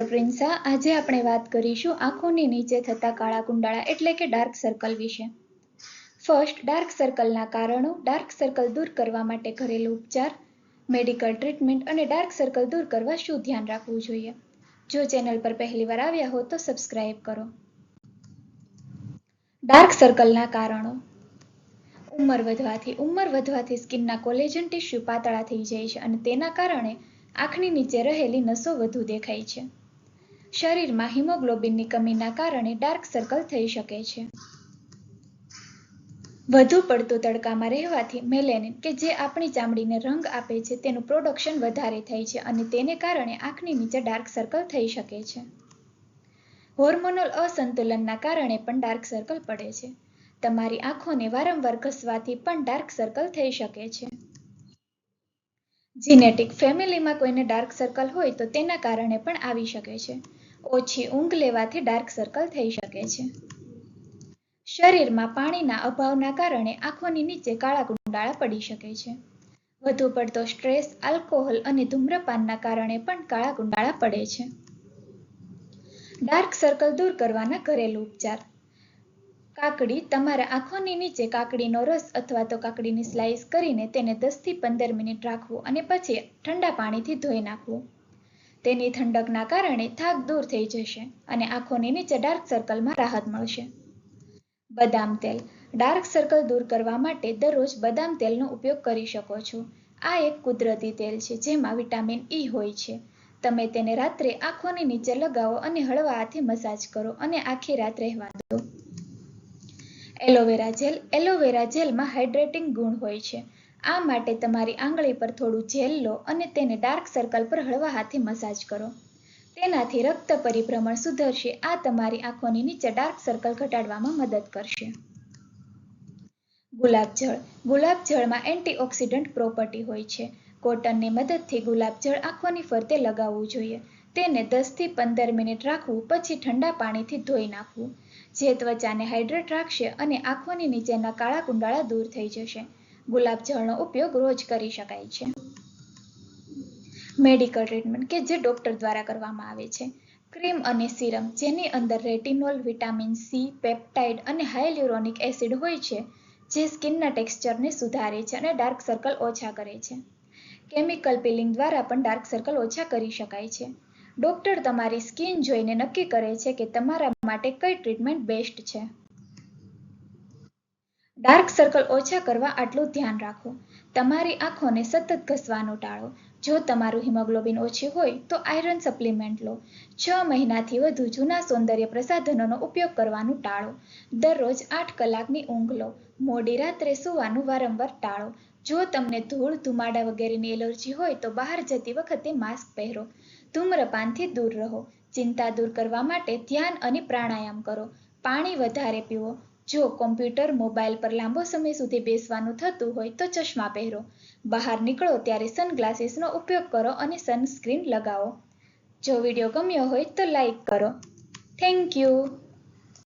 પ્રિન્સા, આજે આપણે વાત કરીશું આંખોની નીચે થતા કાળા કુંડાળા એટલે કે ડાર્ક સર્કલ વિશે. ફર્સ્ટ ડાર્ક સર્કલના કારણો ડાર્ક સર્કલ દૂર કરવા માટે ઘરેલું ઉપચાર મેડિકલ ટ્રીટમેન્ટ અને ડાર્ક સર્કલ દૂર કરવા શું ધ્યાન રાખવું જોઈએ? જો ચેનલ પર પહેલીવાર આવ્યા હો તો સબસ્ક્રાઇબ કરો. ડાર્ક સર્કલના કારણો. ઉંમર વધવાથી ઉંમર વધવાથી સ્કિનના કોલેજન ટિશ્યુ પાતળા થઈ જાય છે અને તેના કારણે આંખની નીચે રહેલી નસો વધુ દેખાય છે. શરીરમાં હિમોગ્લોબિનની કમીના કારણે ડાર્ક સર્કલ થઈ શકે છે. વધુ પડતું તડકામાં રહેવાથી મેલેનિન, કે જે આપણી ચામડીને રંગ આપે છે, તેનું પ્રોડક્શન વધારે થાય છે અને તેને કારણે આંખની નીચે ડાર્ક સર્કલ થઈ શકે છે. હોર્મોનલ અસંતુલનના કારણે પણ ડાર્ક સર્કલ પડે છે. તમારી આંખોને વારંવાર ઘસવાથી પણ ડાર્ક સર્કલ થઈ શકે છે. જીનેટિક ફેમિલીમાં કોઈને ડાર્ક સર્કલ હોય તો તેના કારણે પણ આવી શકે છે. ઓછી ઊંઘ લેવાથી ડાર્ક સર્કલ થઈ શકે છે. શરીરમાં પાણીના અભાવના કારણે આંખોની નીચે કાળા કુંડાળા પડી શકે છે. વધુ પડતો સ્ટ્રેસ આલ્કોહોલ અને ધૂમ્રપાનના કારણે પણ કાળા કુંડાળા પડે છે. ડાર્ક સર્કલ દૂર કરવાના ઘરેલું ઉપચાર. કાકડી તમારા આંખોની નીચે કાકડીનો રસ અથવા તો કાકડીની સ્લાઇસ કરીને તેને દસથી પંદર મિનિટ રાખવું અને પછી ઠંડા પાણીથી ધોઈ નાખવું. તેની ઠંડકના કારણે થાક દૂર થઈ જશે અને આંખોની નીચે ડાર્ક સર્કલમાં રાહત મળશે. બદામ તેલ. ડાર્ક સર્કલ દૂર કરવા માટે દરરોજ બદામ તેલનો ઉપયોગ કરી શકો છો. આ એક કુદરતી તેલ છે જેમાં વિટામિન ઈ હોય છે. તમે તેને રાત્રે આંખોની નીચે લગાવો અને હળવા હાથે મસાજ કરો અને આખી રાત રહેવા દો. એલોવેરા જેલ એલોવેરા જેલમાં હાઇડ્રેટિંગ ગુણ હોય છે. આ માટે તમારી આંગળી પર થોડું જેલ લો અને તેને ડાર્ક સર્કલ પર હળવા હાથે મસાજ કરો. તેનાથી રક્ત પરિભ્રમણ સુધરશે. આ તમારી આંખોની નીચે ડાર્ક સર્કલ ઘટાડવામાં મદદ કરશે. ગુલાબજળ ગુલાબજળમાં એન્ટીઓક્સિડન્ટ પ્રોપર્ટી હોય છે. કોટનની મદદથી ગુલાબજળ આંખોની ફરતે લગાવવું જોઈએ. તેને દસથી પંદર મિનિટ રાખવું, પછી ઠંડા પાણીથી ધોઈ નાખવું. જે ત્વચાને હાઇડ્રેટ રાખશે અને આંખોની નીચેના કાળા કુંડાળા દૂર થઈ જશે. ગુલાબજળનો ઉપયોગ રોજ કરી શકાય છે. મેડિકલ ટ્રીટમેન્ટ કે જે ડોક્ટર દ્વારા કરવામાં આવે છે. ક્રીમ અને સિરમ જેની અંદર રેટિનોલ વિટામિન સી પેપ્ટાઇડ અને હાઇલ્યુરોનિક એસિડ હોય છે, જે સ્કિનના ટેક્સચરને સુધારે છે અને ડાર્ક સર્કલ ઓછા કરે છે. કેમિકલ પીલિંગ દ્વારા પણ ડાર્ક સર્કલ ઓછા કરી શકાય છે. ડોક્ટર તમારી સ્કિન જોઈને નક્કી કરે છે કે તમારા માટે કઈ ટ્રીટમેન્ટ બેસ્ટ છે. ડાર્ક સર્કલ ઓછા કરવા આટલું ધ્યાન રાખો. તમારી આંખોને સતત ઘસવાનું ટાળો. જો તમારું હિમોગ્લોબિન ઓછી હોય તો આયરન સપ્લિમેન્ટ લો. છ મહિનાથી વધુ જૂના સૌંદર્ય પ્રસાધનોનો ઉપયોગ કરવાનું ટાળો. દરરોજ આઠ કલાકની ઊંઘ લો. મોડી રાત્રે સૂવાનું વારંવાર ટાળો. જો તમને ધૂળ, ધુમાડા વગેરેની એલર્જી હોય તો બહાર જતી વખતે માસ્ક પહેરો. ધૂમ્રપાનથી દૂર રહો. ચિંતા દૂર કરવા માટે ધ્યાન અને પ્રાણાયામ કરો. પાણી વધારે પીવો. જો કોમ્પ્યુટર મોબાઈલ પર લાંબો સમય સુધી બેસવાનું થતું હોય તો ચશ્મા પહેરો. બહાર નીકળો ત્યારે સનગ્લાસીસનો ઉપયોગ કરો અને સનસ્ક્રીન લગાવો. જો વીડિયો ગમ્યો હોય તો લાઈક કરો. Thank you.